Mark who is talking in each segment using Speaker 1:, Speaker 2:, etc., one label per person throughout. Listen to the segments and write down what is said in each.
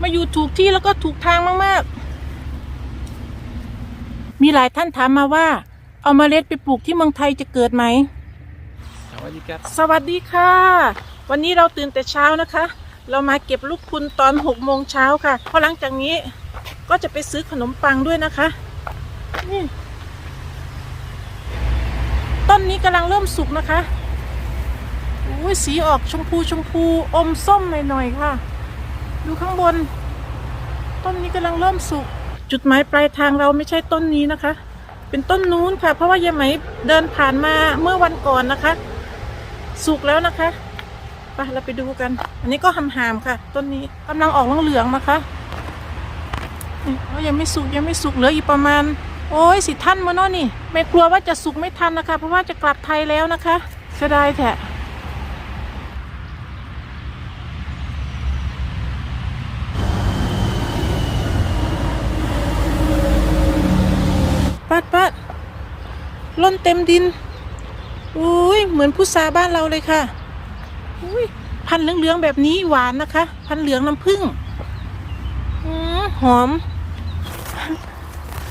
Speaker 1: มาอยู่ถูกที่แล้วก็ถูกทางมากๆ มีหลายท่านถามมาว่า เอาเมล็ดไปปลูกที่เมืองไทยจะเกิดไหม
Speaker 2: สวัสดีครับ
Speaker 1: สวัสดีค่ะ วันนี้เราตื่นแต่เช้านะคะ เรามาเก็บลูกพุนตอนหกโมงเช้าค่ะ เพราะหลังจากนี้ก็จะไปซื้อขนมปังด้วยนะคะ นี่ ต้นนี้กำลังเริ่มสุกนะคะอุ้ยสีออกชมพูชมพูอมส้มหน่อยๆค่ะ ดูข้างบน ต้นนี้กำลังเริ่มสุก จุดหมายปลายทางเราไม่ใช่ต้นนี้นะคะ เป็นต้นนู้นค่ะ เพราะว่ายายไหมเดินผ่านมาเมื่อวันก่อนนะคะ สุกแล้วนะคะไปเราไปดูกัน อันนี้ก็หำหามค่ะ ต้นนี้กำลังออกเหลืองๆนะคะนี่ยยังไม่สุกยังไม่สุกเหลืออีกประมาณ โอ้ยสิท่านมาเนาะนี่ ไม่กลัวว่าจะสุกไม่ทันนะคะ เพราะว่าจะกลับไทยแล้วนะคะเสียดายแท้ปัดปัด ล้นเต็มดินอุ้ยเหมือนพุทราบ้านเราเลยค่ะอุ้ยพันเหลืองๆแบบนี้หวานนะคะ พันเหลืองน้ำผึ้งอืมหอม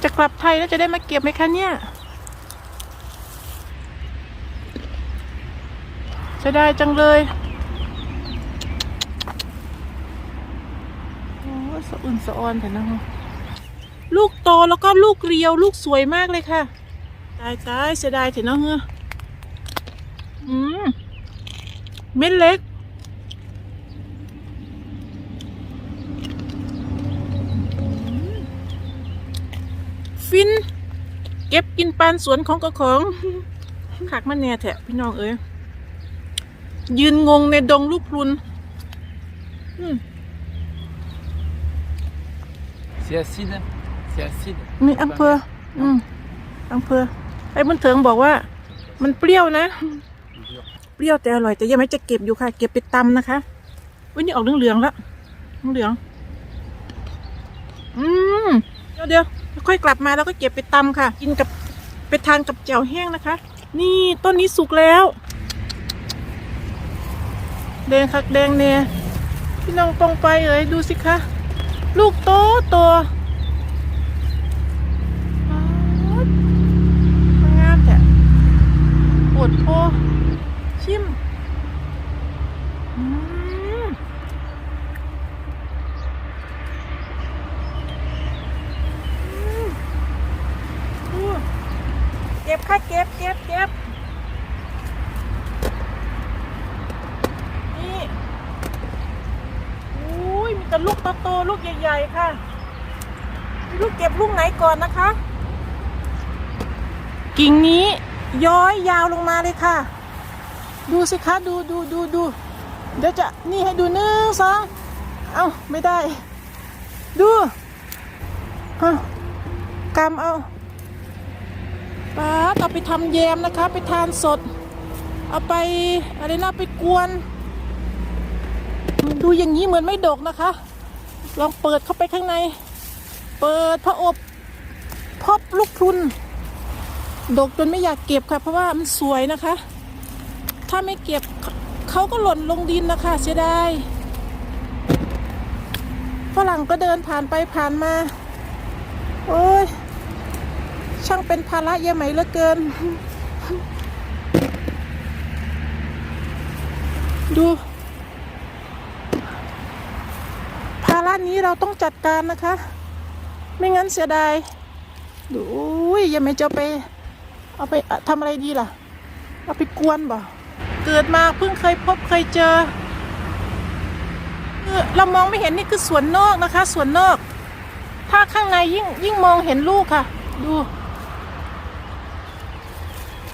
Speaker 1: จะกลับไทยแล้วจะได้มาเก็บไหมคะเนี่ย จะได้จังเลยโอ้สะอุ่นสะออนแต่นะคะลูกโตแล้วก็ลูกเรียวลูกสวยมากเลยค่ะ ตายตายเสียดายเถอะเนาะเฮ้ออืมเม็ดเล็ก ฟิน เก็บกินปานสวนของกระของขักมันแน่แทะพี่น้องเอ้ยยืนงงในดงลูกพรุนอืม
Speaker 2: C'est acide C'est acide
Speaker 1: มีอำเภออืมอำเภอ ไอ้บุญเถิงบอกว่า มันเปรี้ยวนะ เปรี้ยวแต่อร่อยแต่ยังไม่จะเก็บอยู่ค่ะ เก็บไปตำนะคะวันนี้ออกเหลืองๆแล้วเหลืองอืมเดี๋ยวเดี๋ยวค่อยกลับมาแล้วก็เก็บไปตำค่ะ กินกับไปทานกับแจ่วแห้งนะคะ นี่ต้นนี้สุกแล้วแดงคักแดงเนี่ยพี่น้องปองไปเอ๋ยดูสิคะ ลูกโตโตป๊าดมันงามแต่ปว ดโพชิมเก็บค่ะเก็บเก็บเก็บนี่อุ้ยมีแต่ลูกโตๆลูกใหญ่ๆค่ะไม่รู้เก็บลูกไหนก่อนนะคะ กิ่งนี้ ย้อยยาวลงมาเลยค่ะ ดูสิคะดูดูดูดูเดี๋ยวจะนี่ให้ดูหนึ่งสองเอาไม่ได้ ดูเฮะกำเอาป้าเอาไปทำแยมนะคะ ไปทานสด เอาไปอะไรนะไปกวน ดูอย่างนี้เหมือนไม่ดกนะคะ ลองเปิดเข้าไปข้างใน เปิดพระอบพบลูกพุน ดกจนไม่อยากเก็บค่ะ เพราะว่ามันสวยนะคะ ถ้าไม่เก็บเขาก็หล่นลงดินนะคะ เสียดายฝรั่งก็เดินผ่านไปผ่านมา โอ้ย ช่างเป็นภาระเยอะไหมเหลือเกิน ดู ภาระนี้เราต้องจัดการนะคะ ไม่งั้นเสียดาย ดูอุ้ยยังไม่จะไป เอาไปทำอะไรดีล่ะ เอาไปกวนบ่เกิดมาเพิ่งเคยพบเคยเจอเออเรามองไม่เห็นนี่คือสวนนอกนะคะสวนนอก ถ้าข้างในยิ่งยิ่งมองเห็นลูกค่ะ ดู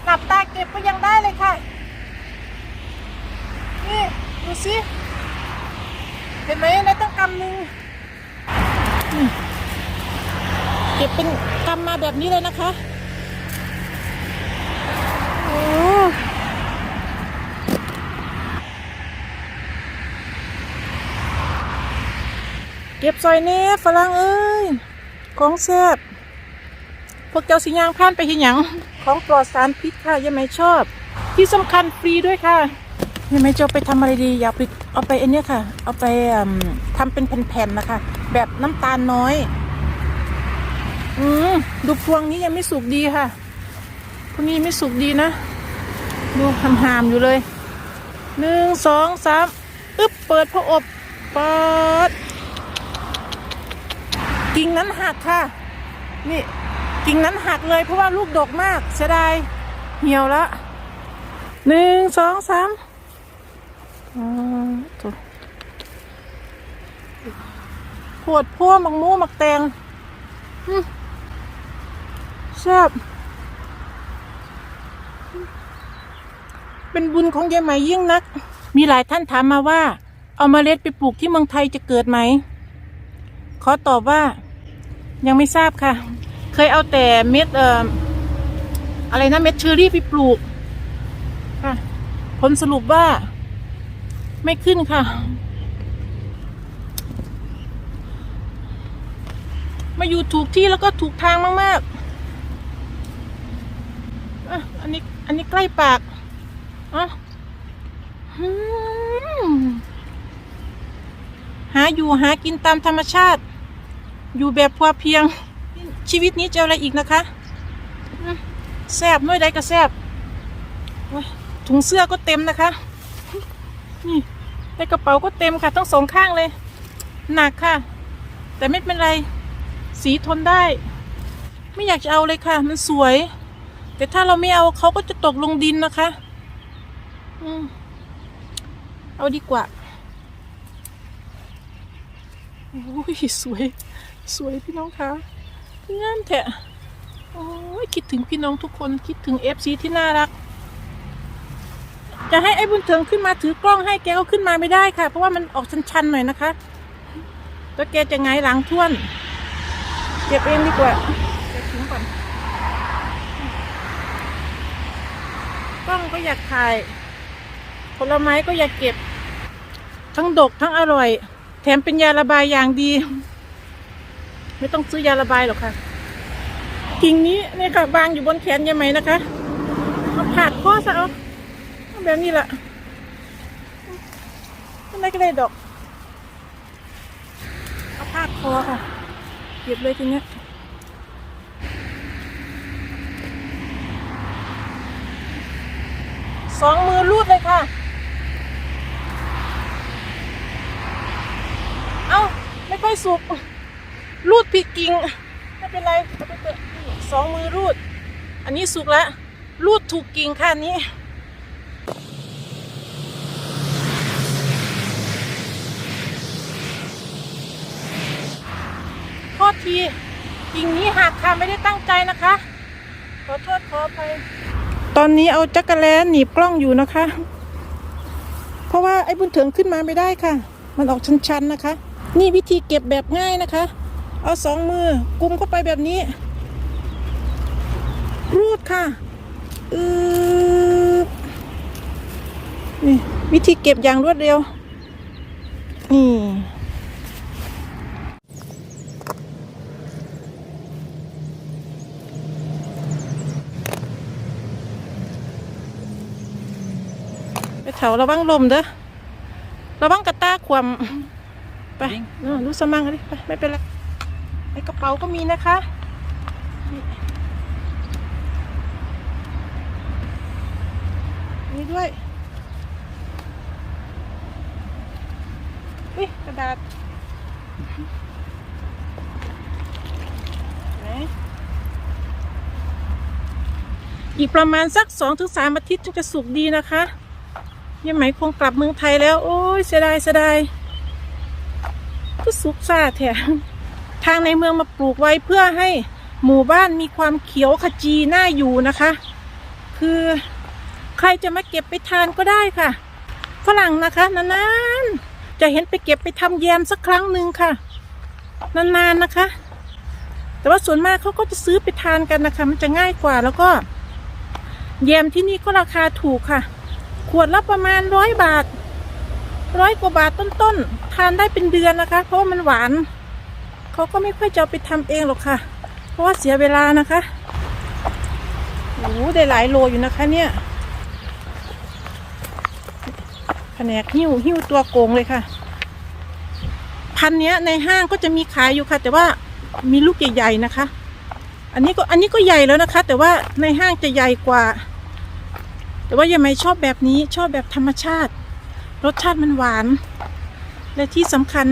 Speaker 1: หลับตาเก็บก็ยังได้เลยค่ะนี่ดูสิเห็นไหมในตั้งกำหนึ่งเก็บเป็นกำมาแบบนี้เลยนะคะ เก็บซอยเน่ฝรั่งเอ้ย ของแซ่บพวกเจ้าสิยางผ่านไปเห็นหยัง ของปลอดสารพิษค่ะยังไม่ชอบ ที่สำคัญฟรีด้วยค่ะยังไม่จะเอาไปทำอะไรดี อยากไปเอาไปอันเนี้ยค่ะ เอาไปอืมทำเป็นแผ่นๆนะคะ แบบน้ำตาลน้อย อืมดูพวงนี้ยังไม่สุกดีค่ะ วกนี้ไม่สุกดีนะ ดูหามๆอยู่เลยหนึ่งสองสามอึ๊บเปิดพระอบเปิดกิ่งนั้นหักค่ะ นี่กิ่งนั้นหักเลยเพราะว่าลูกดกมากเสียดายเหี่ยวละหนึ่งสองสามอ๋อตัวปวดพัวหมักมูมักแตงแซ่บ เป็นบุญของยายไหมยิ่งนัก มีหลายท่านถามมาว่า เอามาเมล็ดไปปลูกที่เมืองไทยจะเกิดไหม ขอตอบว่า ยังไม่ทราบค่ะ เคยเอาแต่เม็ดเอ่ออะไรนะเม็ดเชอรี่ไปปลูกค่ะผลสรุปว่า ไม่ขึ้นค่ะ มาอยู่ถูกที่แล้วก็ถูกทางมาก ๆอะอันนี้อันนี้ใกล้ปาก อะอืมหาอยู่หากินตามธรรมชาติ อยู่แบบพอเพียง ชีวิตนี้จะอะไรอีกนะคะแซบน้อยใดก็แซบถุงเสื้อก็เต็มนะคะ นี่ในกระเป๋าก็เต็มค่ะทั้งสองข้างเลย หนักค่ะ แต่ไม่เป็นไร สีทนได้ ไม่อยากจะเอาเลยค่ะ มันสวย แต่ถ้าเราไม่เอาเขาก็จะตกลงดินนะคะ เอาดีกว่าโอ้ยสวย สวยพี่น้องคะงามแท้โอ้ยคิดถึงพี่น้องทุกคนคิดถึงเอฟซีที่น่ารัก จะให้ไอ้บุญเถิงขึ้นมาถือกล้องให้แกก็ขึ้นมาไม่ได้ค่ะ เพราะว่ามันออกชันๆหน่อยนะคะแล้วแกจะไงหลังท่วน เก็บเองดีกว่าเก็บทิ้งก่อนกล้องก็อยากถ่าย ลไม้ก็อยากเก็บ ทั้งดกทั้งอร่อย แถมเป็นยาระบายอย่างดี ไม่ต้องซื้อยาระบายหรอกค่ะกิ่งนี้นี่ค่ะวางอยู่บนแขนยายไหมนะคะเอาผาดข้อซะเอาแบบนี้แหละไม่ก็ได้ดอกเอาผาดคอค่ะเก็บเลยทีเนี้ยสองมือรูดเลยค่ะ เอ้า ไม่สุก รูดผิดกิ่งไม่เป็นไรเอาไปเถอะสองมือรูด อันนี้สุกแล้ว รูดถูกกิ่งค่ะนี้โทษทีกิ่งนี้หักค่ะไม่ได้ตั้งใจนะคะ ขอโทษขอไปตอนนี้เอาจักรแลหนีบกล้องอยู่นะคะ เพราะว่าไอ้บุญเถิงขึ้นมาไม่ได้ค่ะ มันออกชันๆนะคะ นี่วิธีเก็บแบบง่ายนะคะ เอาสองมือกุมเข้าไปแบบนี้ รูดค่ะอืบนี่วิธีเก็บอย่างรวดเร็ว นี่ ไปเถาระวังลมเด้อระวังกระตาความ ไปเออรู้สมั่งดิไปไม่เป็นไรในกระเป๋าก็มีนะคะนี่นี่ด้วยอุ้ยกระดาษไหนอีกประมาณสักสองถึงสามอาทิตย์จึงจะสุกดีนะคะยังไหมคงกลับเมืองไทยแล้ว โอ้ยเสียดายเสียดาย ก็สุกซาแท้ทางในเมืองมาปลูกไว้เพื่อให้หมู่บ้านมีความเขียวขจีน่าอยู่นะคะ คือใครจะมาเก็บไปทานก็ได้ค่ะฝรั่งนะคะนานๆจะเห็นไปเก็บไปทำแยมสักครั้งหนึ่งค่ะ นานๆนะคะ แต่ว่าส่วนมากเขาก็จะซื้อไปทานกันนะคะ มันจะง่ายกว่าแล้วก็ แยมที่นี่ก็ราคาถูกค่ะ ขวดละประมาณร้อยบาท ร้อยกว่าบาทต้นๆทานได้เป็นเดือนนะคะ เพราะว่ามันหวานเขาก็ไม่ค่อยจะไปทำเองหรอกค่ะ เพราะว่าเสียเวลานะคะโอ้โหได้หลายโลอยู่นะคะเนี่ยแผนกหิ้วหิ้วตัวโกงเลยค่ะ พันเนี้ยในห้างก็จะมีขายอยู่ค่ะ แต่ว่ามีลูกใหญ่ๆนะคะ อันนี้ก็อันนี้ก็ใหญ่แล้วนะคะ แต่ว่าในห้างจะใหญ่กว่า แต่ว่ายังไม่ชอบแบบนี้ชอบแบบธรรมชาติ รสชาติมันหวาน และที่สำคัญ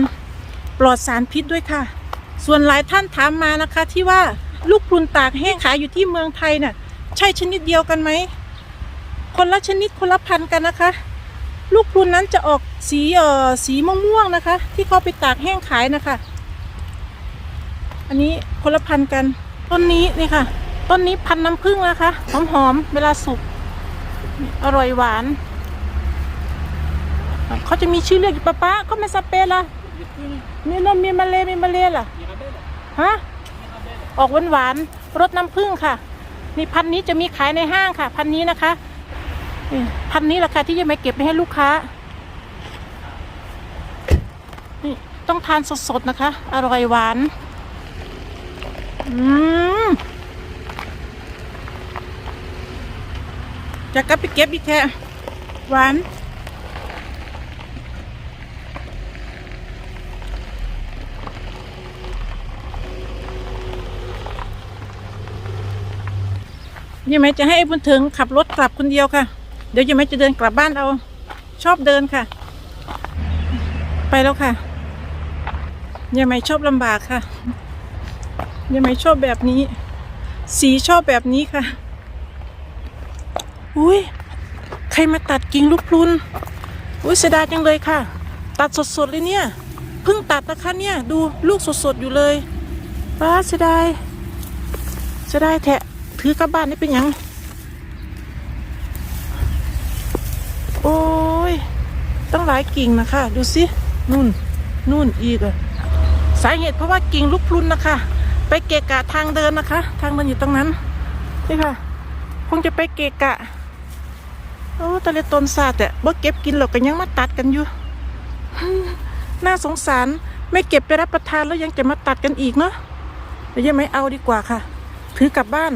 Speaker 1: ปลอดสารพิษด้วยค่ะ ส่วนหลายท่านถามมานะคะที่ว่าลูกพรุนตากแห้งขายอยู่ที่เมืองไทยน่ะ ใช่ชนิดเดียวกันไหม คนละชนิดคนละพันกันนะคะ ลูกพรุนนั้นจะออกสีเอ่อสีม่วงๆนะคะ ที่เขาไปตากแห้งขายนะคะ อันนี้คนละพันกัน ต้นนี้นี่ค่ะ ต้นนี้พันน้ำผึ้งนะคะหอมๆเวลาสุกอร่อยหวาน เขาจะมีชื่อเรียกอยู่ปะป๊าก็ไม่สเปนละมีนมมีมาเลมีมาเลล่ะฮะออกหวานหวานรสน้ำผึ้งค่ะ นี่พันนี้จะมีขายในห้างค่ะ พันนี้นะคะนี่พันนี้แหละค่ะที่จะมาเก็บไปให้ลูกค้านี่ต้องทานสดๆนะคะ อร่อยหวานอืมจะกลับไปเก็บอีกแค่หวาน ยังไม่จะให้บุญถึงขับรถกลับคนเดียวค่ะ เดี๋ยวยังไม่จะเดินกลับบ้านเอา ชอบเดินค่ะ ไปแล้วค่ะยังไม่ชอบลำบากค่ะยังไม่ชอบแบบนี้ สีชอบแบบนี้ค่ะ อุ้ยใครมาตัดกิ่งลูกพลุนอุ้ยเสียดายจังเลยค่ะ ตัดสดๆเลยเนี่ยเพิ่งตัดนะคะเนี่ย ดูลูกสดๆอยู่เลยป้าเสียดายจะได้แทะ ถือกลับบ้านนี่เป็นยัง โอ้ยต้องหลายกิ่งนะคะ ดูสินู่นนู่นอีกอะสาเหตุเพราะว่ากิ่งลูกพลุนนะคะ ไปเกะกะทางเดินนะคะ ทางเดินอยู่ตรงนั้นนี่ค่ะ คงจะไปเกะกะโอ้ตะเลตนศาสตร์แต่บ่เก็บกินหรอกก็ยังมาตัดกันอยู่ น่าสงสารไม่เก็บไปรับประทานแล้วยังจะมาตัดกันอีกเนาะเดี๋ยวยังไม่เอาดีกว่าค่ะ ถือกลับบ้าน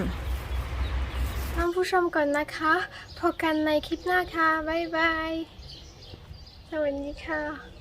Speaker 3: ท่านผู้ชมก่อนนะคะ พบกันในคลิปหน้าค่ะ บ๊ายบาย สวัสดีค่ะ